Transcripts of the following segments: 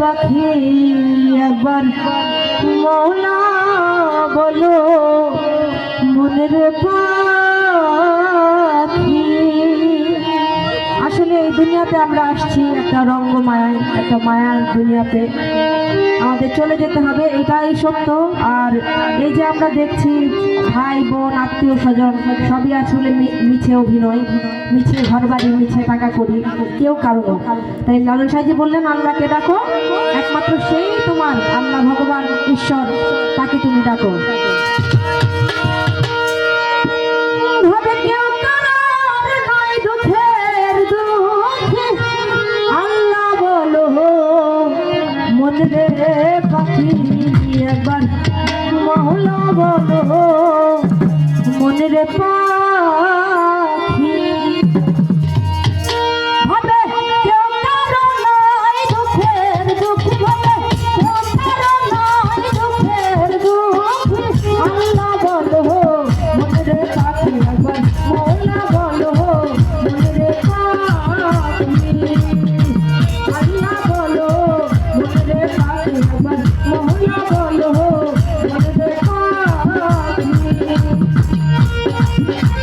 পাখি একবার মোলা বলো মনের পা আমরা আসছি একটা রঙ্গমায়ায়, একটা মায়ার দুনিয়াতে। আমাদের চলে যেতে হবে, এটাই সত্য। আর এই যে আমরা দেখছি ভাই, বোন, আত্মীয় স্বজন, সবই আসলে মিছে অভিনয়, মিছে ঘরবাড়ি, মিছে টাকা করি কেউ কারও তাই লালন সাহেব বললেন, আল্লাহকে ডাকো, একমাত্র সেই তোমার, আল্লাহ ভগবান, ঈশ্বর, তাকে তুমি ডাকো। Yeah.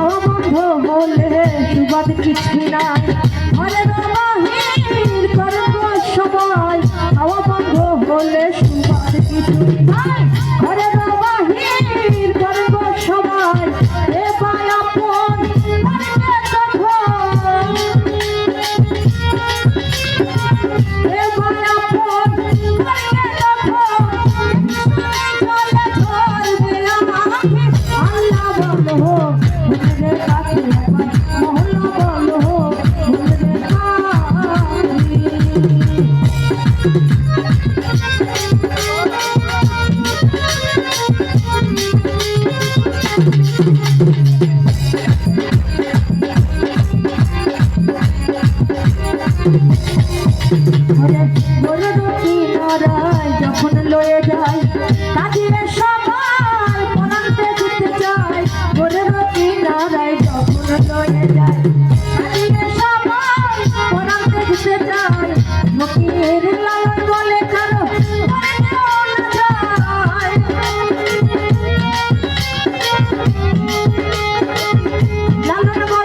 আমার বন্ধু বলে সুবাদ কিছুই নাই। যখন লয়ে যায় কাজিরে সবার পরান্তে যেতে চায় ভোরের কিনারায় যখন লয়ে যায় কাজিরে সবার পরান্তে যেতে চায় লালন